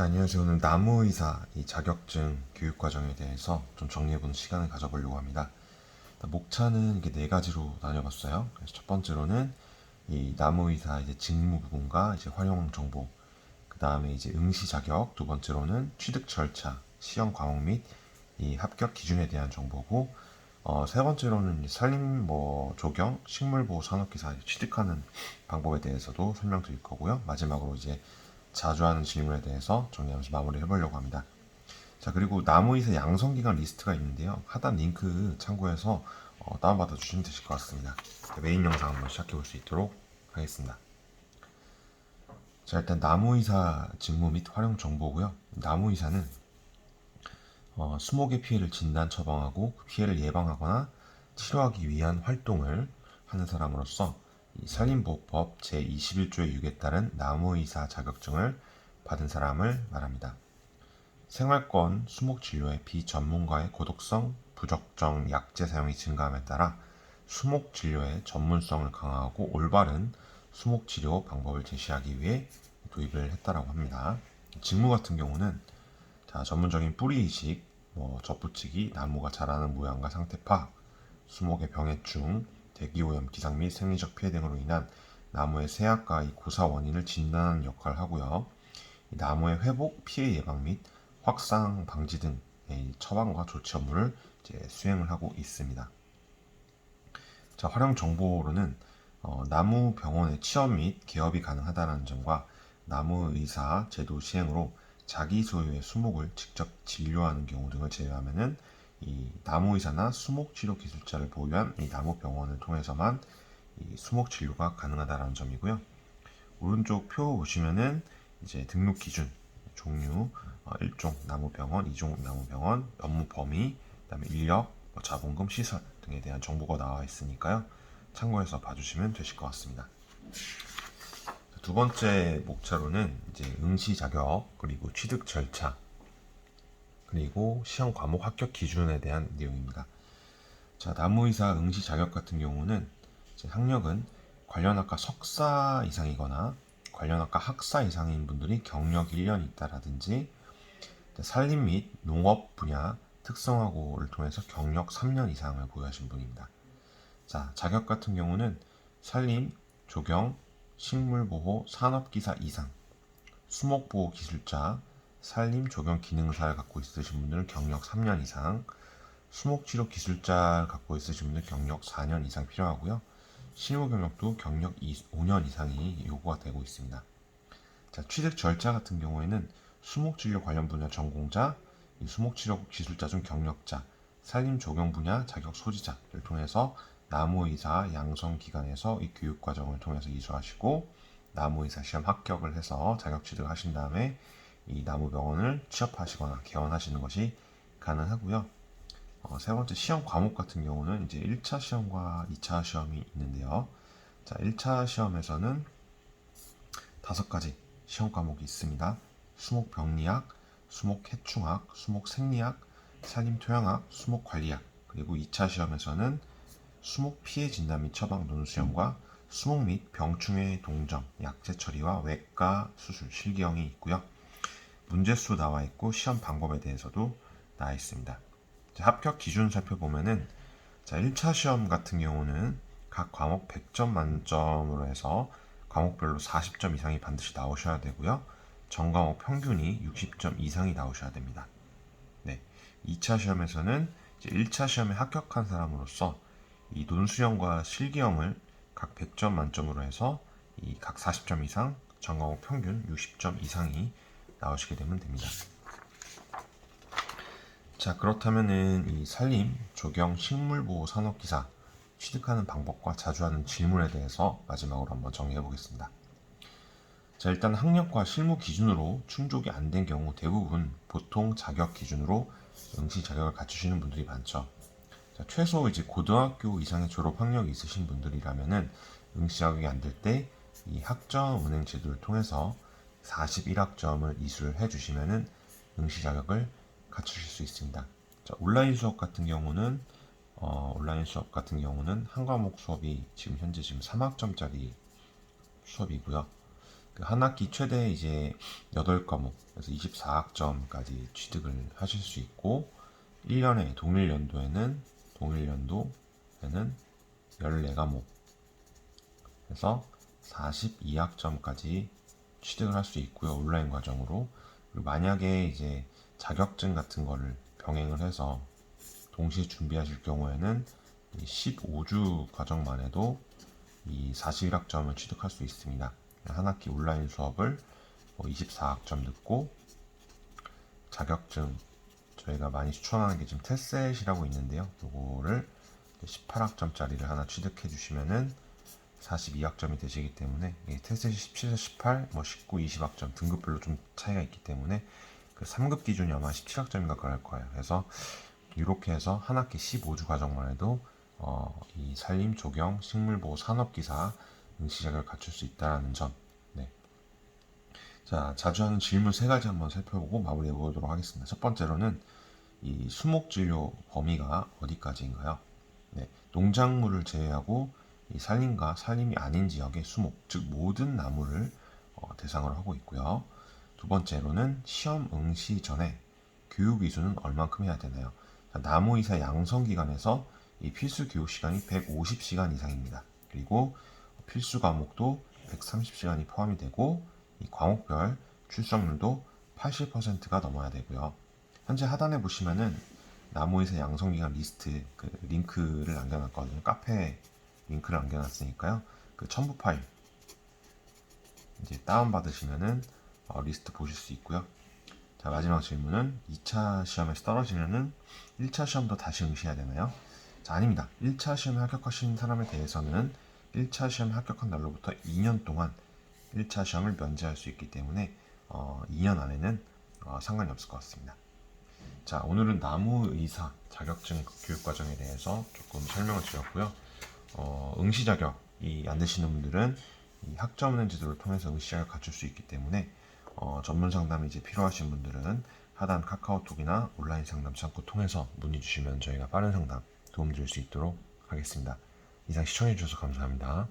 자, 안녕하세요. 오늘 나무의사 이 자격증 교육 과정에 대해서 좀 정리해보는 시간을 가져보려고 합니다. 목차는 이게 네 가지로 나뉘어봤어요. 그래서 첫 번째로는 이 나무의사 이제 직무 부분과 이제 활용 정보, 그 다음에 이제 응시 자격, 두 번째로는 취득 절차, 시험 과목 및 이 합격 기준에 대한 정보고, 어, 세 번째로는 산림 뭐 조경, 식물보호 산업기사 취득하는 방법에 대해서도 설명드릴 거고요. 마지막으로 이제 자주 하는 질문에 대해서 정리하면서 마무리해 보려고 합니다. 자, 그리고 나무이세 양성기간 리스트가 있는데요. 하단 링크 참고해서 어, 다운받아 주시면 되실 것 같습니다. 자, 메인 영상 한번 시작해 볼 수 있도록 하겠습니다. 자, 일단 나무이사 직무 및 활용 정보고요. 나무이사는 어, 수목의 피해를 진단 처방하고 그 피해를 예방하거나 치료하기 위한 활동을 하는 사람으로서 이 산림보호법 제21조의 6에 따른 나무의사 자격증을 받은 사람을 말합니다. 생활권 수목 진료의 비전문가의 고독성, 부적정 약제 사용이 증가함에 따라 수목 진료의 전문성을 강화하고 올바른 수목 치료 방법을 제시하기 위해 도입을 했다라고 합니다. 직무 같은 경우는 자, 전문적인 뿌리 이식, 뭐 접붙이기, 나무가 자라는 모양과 상태 파악, 수목의 병해충, 대기오염, 기상 및 생리적 피해 등으로 인한 나무의 세약과 이 고사 원인을 진단하는 역할을 하고요. 이 나무의 회복, 피해 예방 및 확산 방지 등의 이 처방과 조치 업무를 이제 수행을 하고 있습니다. 자, 활용 정보로는 어, 나무 병원의 취업 및 개업이 가능하다는 점과 나무 의사 제도 시행으로 자기 소유의 수목을 직접 진료하는 경우 등을 제외하면은 이 나무 의사나 수목 치료 기술자를 보유한 이 나무 병원을 통해서만 이 수목 진료가 가능하다는 점이고요. 오른쪽 표 보시면은 이제 등록 기준, 종류, 어, 1종 나무병원, 2종 나무병원, 업무 범위, 그다음에 인력, 뭐 자본금, 시설 등에 대한 정보가 나와 있으니까요. 참고해서 봐주시면 되실 것 같습니다. 두 번째 목차로는 이제 응시 자격 그리고 취득 절차 그리고 시험 과목 합격 기준에 대한 내용입니다. 자, 나무의사 응시 자격 같은 경우는 이제 학력은 관련 학과 석사 이상이거나 관련 학과 학사 이상인 분들이 경력 1년 있다라든지 산림 및 농업 분야 특성화고를 통해서 경력 3년 이상을 보유하신 분입니다. 자, 자격 같은 경우는 산림, 조경, 식물보호, 산업기사 이상, 수목보호 기술자, 산림 조경 기능사를 갖고 있으신 분들은 경력 3년 이상, 수목치료 기술자를 갖고 있으신 분들 경력 4년 이상 필요하고요. 실무 경력도 경력 5년 이상이 요구가 되고 있습니다. 자, 취득 절차 같은 경우에는 수목진료 관련 분야 전공자, 수목치료 기술자 중 경력자, 산림 조경 분야 자격 소지자를 통해서 나무의사 양성 기관에서 이 교육 과정을 통해서 이수하시고 나무의사 시험 합격을 해서 자격 취득하신 다음에 이 나무병원을 취업하시거나 개원하시는 것이 가능하고요. 어, 세 번째 시험 과목 같은 경우는 이제 1차 시험과 2차 시험이 있는데요. 자, 1차 시험에서는 다섯 가지 시험 과목이 있습니다. 수목 병리학, 수목 해충학, 수목 생리학, 산림 토양학, 수목 관리학, 그리고 2차 시험에서는 수목 피해 진단 및 처방 논수형과 수목 및 병충해 동정, 약제 처리와 외과 수술, 실기형이 있고요. 문제수 나와 있고 시험 방법에 대해서도 나와 있습니다. 자, 합격 기준 살펴보면은 자, 1차 시험 같은 경우는 각 과목 100점 만점으로 해서 과목별로 40점 이상이 반드시 나오셔야 되고요. 전 과목 평균이 60점 이상이 나오셔야 됩니다. 네. 2차 시험에서는 이제 1차 시험에 합격한 사람으로서 이 논수형과 실기형을 각 100점 만점으로 해서 이 각 40점 이상, 전 과목 평균 60점 이상이 나오시게 되면 됩니다. 자, 그렇다면은 이 산림, 조경, 식물보호 산업기사 취득하는 방법과 자주 하는 질문에 대해서 마지막으로 한번 정리해 보겠습니다. 자, 일단 학력과 실무 기준으로 충족이 안 된 경우 대부분 보통 자격 기준으로 응시 자격을 갖추시는 분들이 많죠. 자, 최소 이제 고등학교 이상의 졸업 학력이 있으신 분들이라면은 응시 자격이 안 될 때 이 학점 은행 제도를 통해서 41학점을 이수를 해주시면은 응시 자격을 갖추실 수 있습니다. 자, 온라인 수업 같은 경우는 어, 온라인 수업 같은 경우는 한 과목 수업이 지금 현재 지금 3학점짜리 수업이고요. 그 한 학기 최대 이제 8과목, 그래서 24학점까지 취득을 하실 수 있고, 1년에, 동일 연도에는, 동일 연도에는 14과목, 그래서 42학점까지 취득을 할 수 있고요. 온라인 과정으로. 그리고 만약에 이제 자격증 같은 거를 병행을 해서 동시에 준비하실 경우에는 이 15주 과정만 해도 이 41학점을 취득할 수 있습니다. 한 학기 온라인 수업을 뭐 24학점 듣고 자격증 저희가 많이 추천하는 게 지금 테셋이라고 있는데요. 요거를 18학점짜리를 하나 취득해 주시면은 42학점이 되시기 때문에 이 테셋이 17에서 18, 뭐 19, 20학점 등급별로 좀 차이가 있기 때문에 그 3급 기준이 아마 17학점인가 그럴 거예요. 그래서 이렇게 해서 한 학기 15주 과정만 해도 어, 이 산림, 조경, 식물보호, 산업기사 응시 자격을 갖출 수 있다는 점. 네. 자, 자주 하는 질문 세 가지 한번 살펴보고 마무리해 보도록 하겠습니다. 첫 번째로는 이 수목 진료 범위가 어디까지인가요? 네, 농작물을 제외하고 이 산림과 산림이 아닌 지역의 수목, 즉 모든 나무를 어, 대상으로 하고 있고요. 두 번째로는 시험 응시 전에 교육 이수는 얼만큼 해야 되나요? 자, 나무 이사 양성 기간에서 이 필수 교육 시간이 150시간 이상입니다. 그리고 필수 과목도 130시간이 포함이 되고 이 과목별 출석률도 80%가 넘어야 되고요. 현재 하단에 보시면은 나무이사 양성 기간 리스트 그 링크를 남겨놨거든요. 카페 링크를 남겨놨으니까요. 그 첨부 파일 이제 다운 받으시면은 어, 리스트 보실 수 있고요. 자 마지막 질문은 2차 시험에서 떨어지면은 1차 시험도 다시 응시해야 되나요? 자 아닙니다. 1차 시험에 합격하신 사람에 대해서는 1차 시험 합격한 날로부터 2년 동안 1차 시험을 면제할 수 있기 때문에 어, 2년 안에는 어, 상관이 없을 것 같습니다. 자 오늘은 나무 의사 자격증 교육 과정에 대해서 조금 설명을 드렸고요. 어, 응시 자격이 안 되시는 분들은 이 학점 없는 제도를 통해서 응시 자격을 갖출 수 있기 때문에 어, 전문 상담이 이제 필요하신 분들은 하단 카카오톡이나 온라인 상담 창구 통해서 문의 주시면 저희가 빠른 상담 도움 드릴 수 있도록 하겠습니다. 이상 시청해 주셔서 감사합니다.